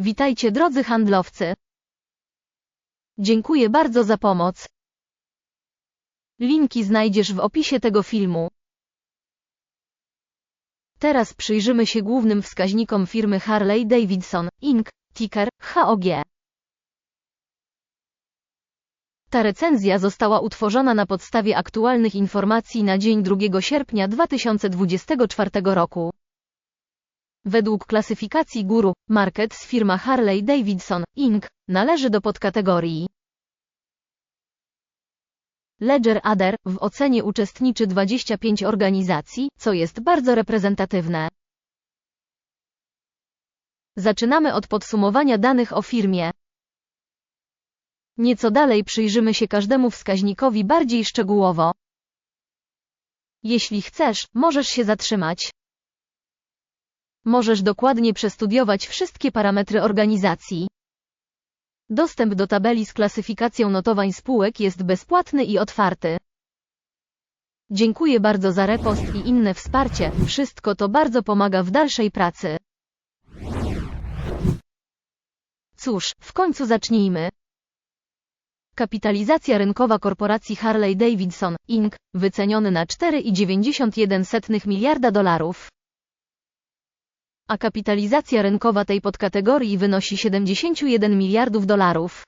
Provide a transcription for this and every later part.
Witajcie drodzy handlowcy. Dziękuję bardzo za pomoc. Linki znajdziesz w opisie tego filmu. Teraz przyjrzymy się głównym wskaźnikom firmy Harley Davidson, Inc., ticker HOG. Ta recenzja została utworzona na podstawie aktualnych informacji na dzień 2 sierpnia 2024 roku. Według klasyfikacji Guru Markets firma Harley Davidson Inc. należy do podkategorii Ledger Other w ocenie uczestniczy 25 organizacji, co jest bardzo reprezentatywne. Zaczynamy od podsumowania danych o firmie. Nieco dalej przyjrzymy się każdemu wskaźnikowi bardziej szczegółowo. Jeśli chcesz, możesz się zatrzymać. Możesz dokładnie przestudiować wszystkie parametry organizacji. Dostęp do tabeli z klasyfikacją notowań spółek jest bezpłatny i otwarty. Dziękuję bardzo za repost i inne wsparcie, wszystko to bardzo pomaga w dalszej pracy. Cóż, w końcu zacznijmy. Kapitalizacja rynkowa korporacji Harley Davidson, Inc., wyceniony na 4,91 miliarda dolarów. A kapitalizacja rynkowa tej podkategorii wynosi 71 miliardów dolarów.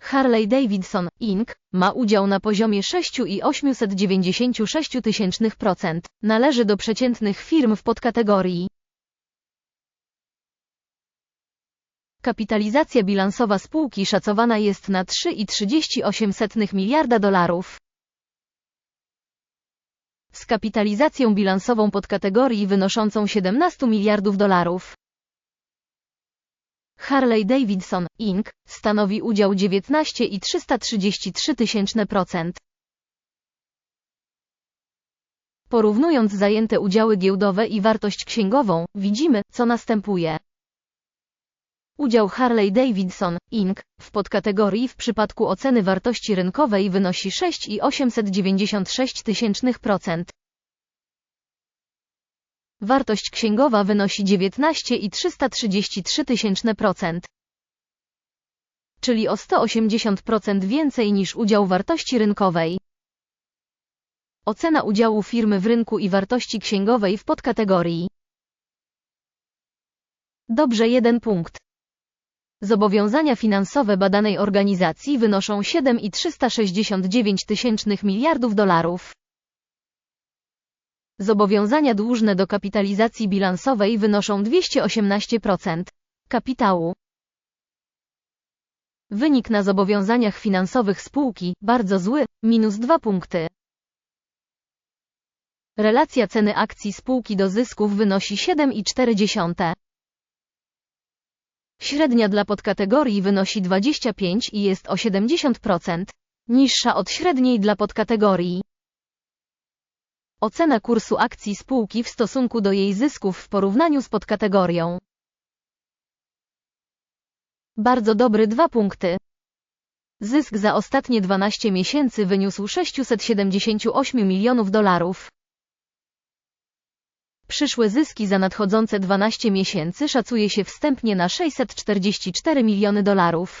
Harley Davidson, Inc. ma udział na poziomie 6,896%, należy do przeciętnych firm w podkategorii. Kapitalizacja bilansowa spółki szacowana jest na 3,38 miliarda dolarów. Z kapitalizacją bilansową podkategorii wynoszącą 17 miliardów dolarów. Harley Davidson, Inc. stanowi udział 19,333%. Porównując zajęte udziały giełdowe i wartość księgową, widzimy, co następuje. Udział Harley Davidson, Inc. w podkategorii w przypadku oceny wartości rynkowej wynosi 6,896%. Wartość księgowa wynosi 19,333%. Czyli o 180% więcej niż udział wartości rynkowej. Ocena udziału firmy w rynku i wartości księgowej w podkategorii. Dobrze jeden punkt. Zobowiązania finansowe badanej organizacji wynoszą 7,369 tysięcznych miliardów dolarów. Zobowiązania dłużne do kapitalizacji bilansowej wynoszą 218% kapitału. Wynik na zobowiązaniach finansowych spółki bardzo zły, minus 2 punkty. Relacja ceny akcji spółki do zysków wynosi 7,4. Średnia dla podkategorii wynosi 25 i jest o 70% niższa od średniej dla podkategorii. Ocena kursu akcji spółki w stosunku do jej zysków w porównaniu z podkategorią. Bardzo dobry 2 punkty. Zysk za ostatnie 12 miesięcy wyniósł 678 milionów dolarów. Przyszłe zyski za nadchodzące 12 miesięcy szacuje się wstępnie na 644 miliony dolarów.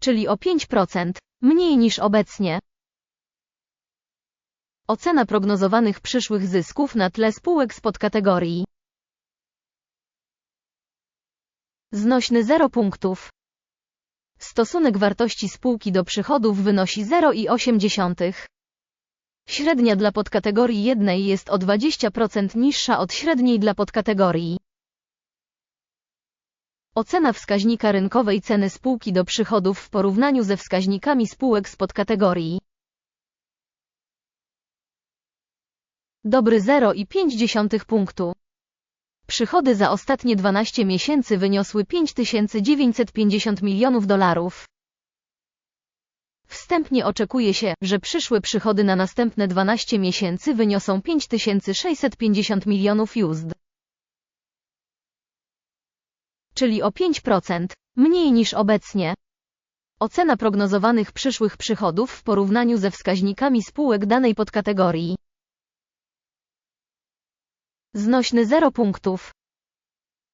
Czyli o 5% mniej niż obecnie. Ocena prognozowanych przyszłych zysków na tle spółek z podkategorii. Znośny 0 punktów. Stosunek wartości spółki do przychodów wynosi 0,8. Średnia dla podkategorii jednej jest o 20% niższa od średniej dla podkategorii. Ocena wskaźnika rynkowej ceny spółki do przychodów w porównaniu ze wskaźnikami spółek z podkategorii. Dobry 0,5 punktu. Przychody za ostatnie 12 miesięcy wyniosły 5950 milionów dolarów. Wstępnie oczekuje się, że przyszłe przychody na następne 12 miesięcy wyniosą 5650 milionów USD. Czyli o 5% mniej niż obecnie. Ocena prognozowanych przyszłych przychodów w porównaniu ze wskaźnikami spółek danej podkategorii. Znośny 0 punktów.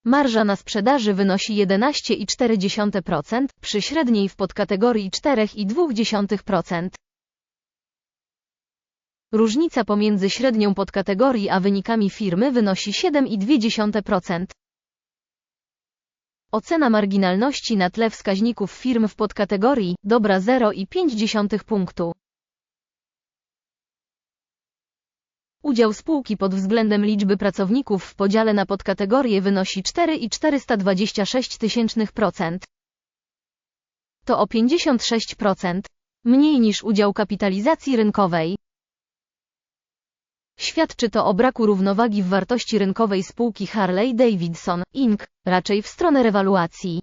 Marża na sprzedaży wynosi 11,4% przy średniej w podkategorii 4,2%. Różnica pomiędzy średnią podkategorii a wynikami firmy wynosi 7,2%. Ocena marginalności na tle wskaźników firm w podkategorii dobra 0,5 punktu. Udział spółki pod względem liczby pracowników w podziale na podkategorie wynosi 4,426%. To o 56%, mniej niż udział kapitalizacji rynkowej. Świadczy to o braku równowagi w wartości rynkowej spółki Harley-Davidson, Inc., raczej w stronę rewaluacji.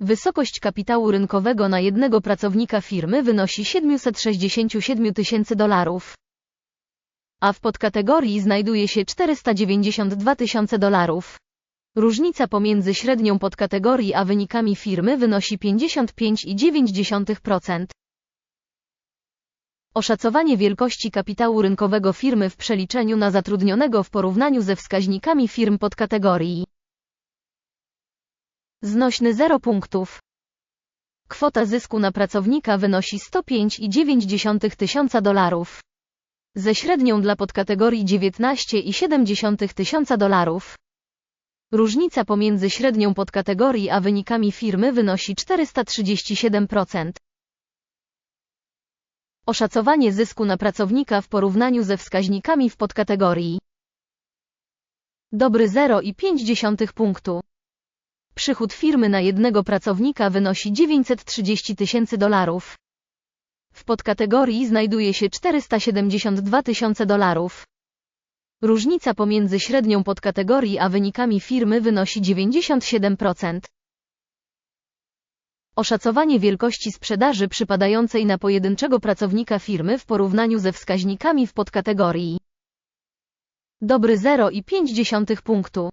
Wysokość kapitału rynkowego na jednego pracownika firmy wynosi 767 tysięcy dolarów. A w podkategorii znajduje się 492 tysiące dolarów. Różnica pomiędzy średnią podkategorii a wynikami firmy wynosi 55,9%. Oszacowanie wielkości kapitału rynkowego firmy w przeliczeniu na zatrudnionego w porównaniu ze wskaźnikami firm podkategorii. Znośny 0 punktów. Kwota zysku na pracownika wynosi 105,9 tysiąca dolarów. Ze średnią dla podkategorii 19,7 tysiąca dolarów. Różnica pomiędzy średnią podkategorii a wynikami firmy wynosi 437%. Oszacowanie zysku na pracownika w porównaniu ze wskaźnikami w podkategorii. Dobry 0,5 punktu. Przychód firmy na jednego pracownika wynosi 930 tysięcy dolarów. W podkategorii znajduje się 472 tysiące dolarów. Różnica pomiędzy średnią podkategorii a wynikami firmy wynosi 97%. Oszacowanie wielkości sprzedaży przypadającej na pojedynczego pracownika firmy w porównaniu ze wskaźnikami w podkategorii. Dobry 0,5 punktu.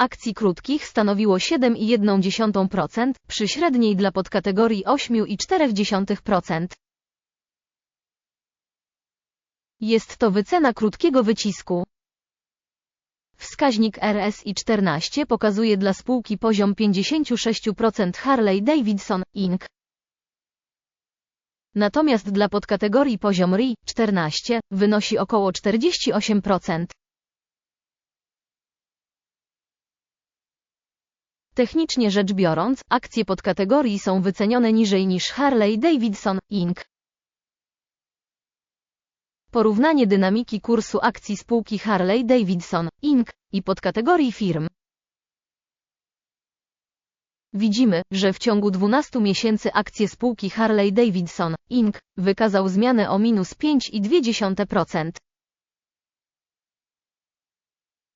Akcji krótkich stanowiło 7,1%, przy średniej dla podkategorii 8,4%. Jest to wycena krótkiego wycisku. Wskaźnik RSI 14 pokazuje dla spółki poziom 56% Harley-Davidson, Inc. Natomiast dla podkategorii poziom RI 14 wynosi około 48%. Technicznie rzecz biorąc, akcje podkategorii są wycenione niżej niż Harley-Davidson, Inc. Porównanie dynamiki kursu akcji spółki Harley-Davidson, Inc. i podkategorii firm. Widzimy, że w ciągu 12 miesięcy akcje spółki Harley-Davidson, Inc. wykazał zmianę o minus 5,2%.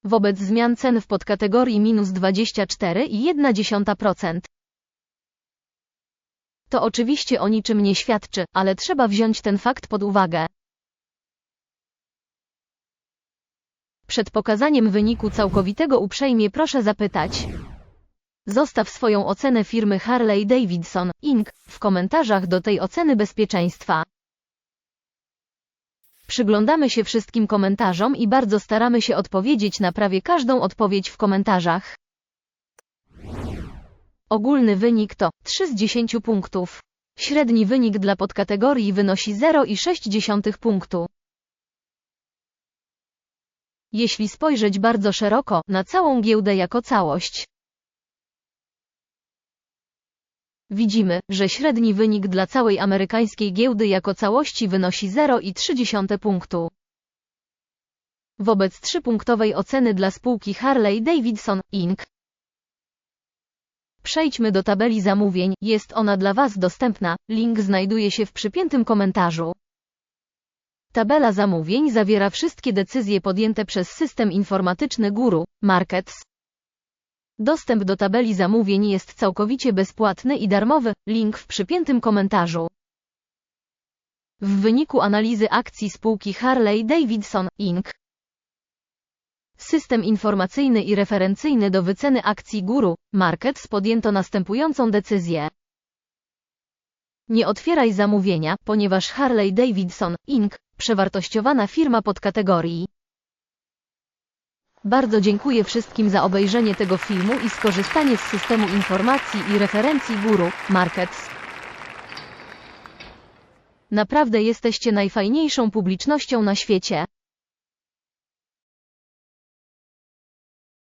Wobec zmian cen w podkategorii minus 24,1%. To oczywiście o niczym nie świadczy, ale trzeba wziąć ten fakt pod uwagę. Przed pokazaniem wyniku całkowitego uprzejmie proszę zapytać. Zostaw swoją ocenę firmy Harley Davidson, Inc. w komentarzach do tej oceny bezpieczeństwa. Przyglądamy się wszystkim komentarzom i bardzo staramy się odpowiedzieć na prawie każdą odpowiedź w komentarzach. Ogólny wynik to 3 z 10 punktów. Średni wynik dla podkategorii wynosi 0,6 punktu. Jeśli spojrzeć bardzo szeroko na całą giełdę jako całość, widzimy, że średni wynik dla całej amerykańskiej giełdy jako całości wynosi 0,3 punktu. Wobec trzypunktowej oceny dla spółki Harley-Davidson, Inc. Przejdźmy do tabeli zamówień, jest ona dla Was dostępna, link znajduje się w przypiętym komentarzu. Tabela zamówień zawiera wszystkie decyzje podjęte przez system informatyczny Guru, Markets. Dostęp do tabeli zamówień jest całkowicie bezpłatny i darmowy, link w przypiętym komentarzu. W wyniku analizy akcji spółki Harley-Davidson, Inc. System informacyjny i referencyjny do wyceny akcji Guru, Markets podjęto następującą decyzję. Nie otwieraj zamówienia, ponieważ Harley-Davidson, Inc., przewartościowana firma podkategorii Bardzo dziękuję wszystkim za obejrzenie tego filmu i skorzystanie z systemu informacji i referencji Guru Markets. Naprawdę jesteście najfajniejszą publicznością na świecie.